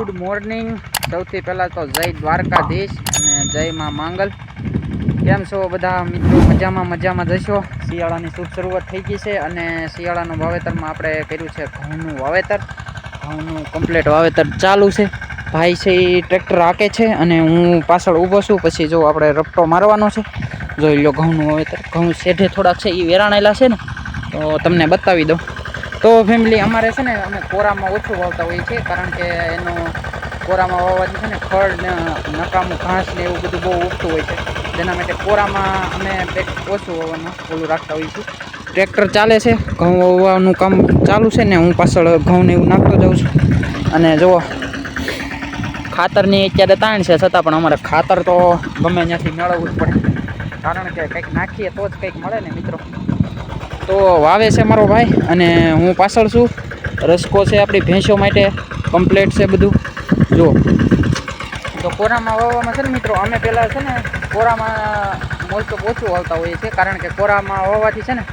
Good morning સૌથી પહેલાં તો જય દ્વારકાધીશ અને જય માં માંગલ. કેમ છો બધા મિત્રો? મજામાં મજામાં જશો? શિયાળાની શુભ શરૂઆત થઈ ગઈ છે અને શિયાળાનું વાવેતરમાં આપણે કર્યું છે ઘઉંનું વાવેતર. ઘઉંનું કમ્પ્લીટ વાવેતર ચાલુ છે. ભાઈ છે એ ટ્રેક્ટર હાકે છે અને હું પાછળ ઊભો છું. પછી જો આપણે રપટો મારવાનો છે. જોઈ લો ઘઉંનું વાવેતર. ઘઉં શેઢે થોડાક છે, એ વેરાણેલા છે ને. તો તમને બતાવી દઉં. તો ફેમિલી અમારે છે ને અમે કોરામાં ઓછું વાવતા હોઈએ છીએ, કારણ કે એનો કોરામાં વાવવાથી છે ને ખડ ને નકામું ઘાસ ને એવું બધું બહુ ઉગતું હોય છે. જેના માટે કોરામાં અમે પેક ઓછું વાવવાનું ઓલું રાખતા હોઈએ છીએ. ટ્રેક્ટર ચાલે છે, ઘઉં વાવવાનું કામ ચાલુ છે ને હું પાછળ ઘઉં ને એવું નાખતો જાઉં છું. અને જુઓ, ખાતરની અત્યારે તાણ છે, છતાં પણ અમારે ખાતર તો ગમે ત્યાંથી મેળવવું જ પડે. કારણ કે કંઈક નાખીએ તો જ કંઈક મળે ને મિત્રો. તો વાવે છે મારો ભાઈ અને હું પાછળ છું. રસકો છે આપણી ભેંસો માટે. કમ્પ્લેટ છે બધું. જો. તો કોરામાં વાવવામાં છે ને મિત્રો, અમે પહેલાં છે ને કોરામાં મોસ્ટ ઓફ ઓછું વાવતા હોઈએ છીએ, કારણ કે કોરામાં વાવવાથી છે ને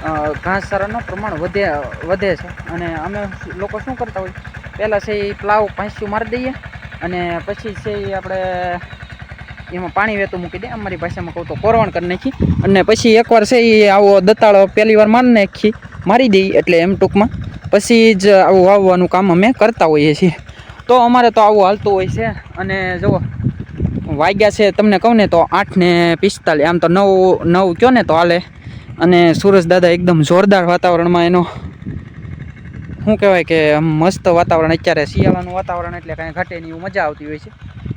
ઘાસ ઘાસચારાનું પ્રમાણ વધે વધે છે. અને અમે લોકો શું કરતા હોય પહેલાં છે એ પ્લાવ પાંચસું મારી દઈએ અને પછી છે એ આપણે એમાં પાણી વહેતું મૂકી દે, અમારી ભાષામાં કહું તો કોરવણ કરી નાખી. અને પછી એકવાર છે એ આવો દતાળો પહેલી વાર મારી નાખી, મારી દઈ એટલે એમ ટૂંકમાં. પછી જ આવું વાવવાનું કામ અમે કરતા હોઈએ છીએ. તો અમારે તો આવું હાલતું હોય છે. અને જુઓ, વાગ્યા છે, તમને કહું ને તો આઠ ને પિસ્તાલીસ, આમ તો નવ નવ કયો ને તો હાલે. અને સુરજ દાદા એકદમ જોરદાર વાતાવરણમાં એનો. શું કહેવાય કે મસ્ત વાતાવરણ, અત્યારે શિયાળાનું વાતાવરણ એટલે કાંઈ ઘટે નહીં મજા આવતી હોય છે.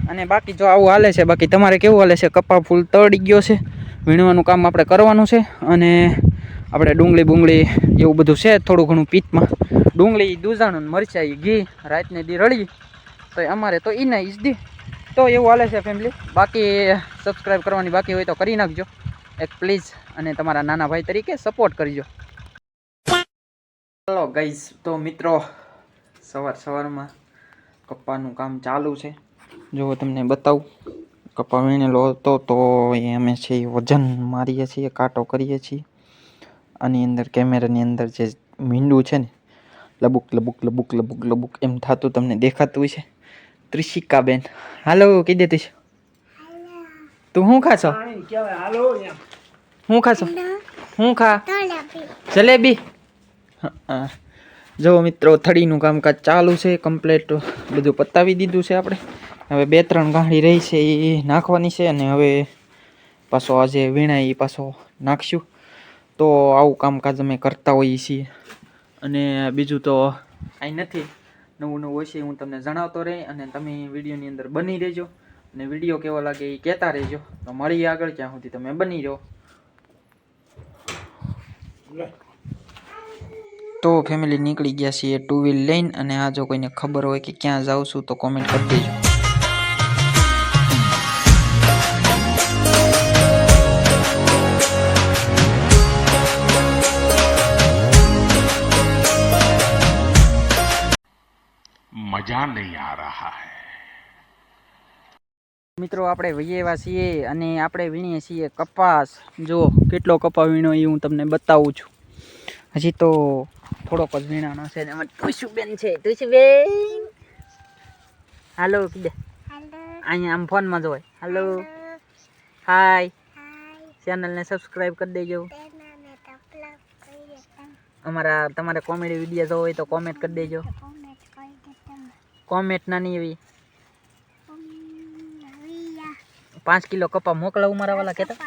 અને બાકી જો આવું હાલે છે, બાકી તમારે કેવું હાલે છે? કપા ફૂલ તળી ગયો છે. વીણવાનું કામ આપણે કરવાનું છે અને આપણે ડુંગળી બુંગળી એવું બધું છે થોડું ઘણું પિત્તમાં. ડુંગળી, દૂધાણું મરચાઈ, ઘી, રાતને દી રળી. તો અમારે તો ઈને ઈજ દી. તો એવું હાલે છે ફેમિલી બાકી સબસ્ક્રાઈબ કરવાની બાકી હોય તો કરી નાખજો. એક પ્લીઝ અને તમારા નાના ભાઈ તરીકે સપોર્ટ કરજો. ચાલો ગઈસ તો મિત્રો, સવાર સવારમાં કપ્પાનું કામ ચાલુ છે. જો તમને બતાવું કપા વીણેલો હતો તો એ અમે છે એ વજન મારીએ છીએ કાંટો કરીએ છીએ. આની અંદર કેમેરાની અંદર જે મીંડું છે ને લબુક લબુક લબુક લબુક લબુક એમ થતું તમને દેખાતું છે ત્રિશિકાબેન હાલો કહી દેતી છે તું શું ખાશો શું ખાશો શું ખા જલેબી. હા જો મિત્રો થળીનું કામકાજ ચાલુ છે કમ્પ્લેટ. બધું પતાવી દીધું છે આપણે. હવે બે ત્રણ ગાંઠી રહી છે એ નાખવાની છે અને હવે પાછો આજે વીણાય એ પાછો નાખશું. તો આવું કામકાજ અમે કરતા હોઈએ છીએ. અને બીજું તો કાંઈ નથી. નવું નવું હોય છે હું તમને જણાવતો રહી અને તમે વિડીયોની અંદર બની રહેજો. અને વીડિયો કેવો લાગે એ કહેતા રહેજો. તો મળીએ આગળ ત્યાં સુધી તમે બની રહો. તો ફેમિલી નીકળી ગયા છીએ ટુ વ્હીલ લઈને અને આ જો કોઈને ખબર હોય કે ક્યાં જાઉં છું તો કોમેન્ટ કરી દેજો. મજા નહીં આ રહા હૈ. મિત્રો આપણે વૈયેવા છીએ અને આપણે વીણીએ છીએ કપાસ. જો કેટલો કપા વીણો એ હું તમને બતાવું છું. હજી તો થોડોક જ વીણાનો છે ને તુષુબેન છે. તુષુબેન! હાલો કીધે. અહીંયા આમ ફોનમાં જોવાય હાલો. હાય. ચેનલને સબસ્ક્રાઈબ કરી દેજો. અમારા તમારે કોમેડી વીડિયો જોવો હોય તો કોમેન્ટ કરી દેજો. કોમેન્ટ નાની એવી. પાંચ કિલો કપા મોકલાવું મારા વાલા કહેતા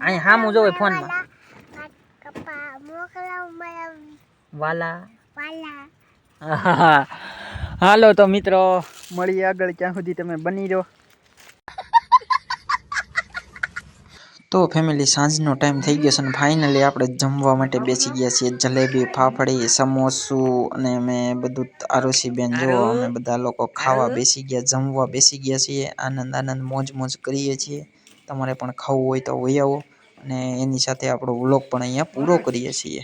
અહીંયા હામું જોવે ફોનમાં. વાલા હાલો તો મિત્રો મળીએ આગળ. ક્યાં સુધી તમે બની રહો? તો ફેમિલી સાંજનો ટાઈમ થઈ ગયો છે અને ફાઇનલી આપણે જમવા માટે બેસી ગયા છીએ. જલેબી ફાફડી સમોસું અને અમે બધું આરોસી બેન જો અમે બધા લોકો ખાવા બેસી ગયા જમવા બેસી ગયા છીએ. આનંદ આનંદ મોજ મોજ કરીએ છીએ. તમારે પણ ખાવું હોય તો વહી આવો અને એની સાથે આપણો વ્લોગ પણ અહીંયા પૂરો કરીએ છીએ.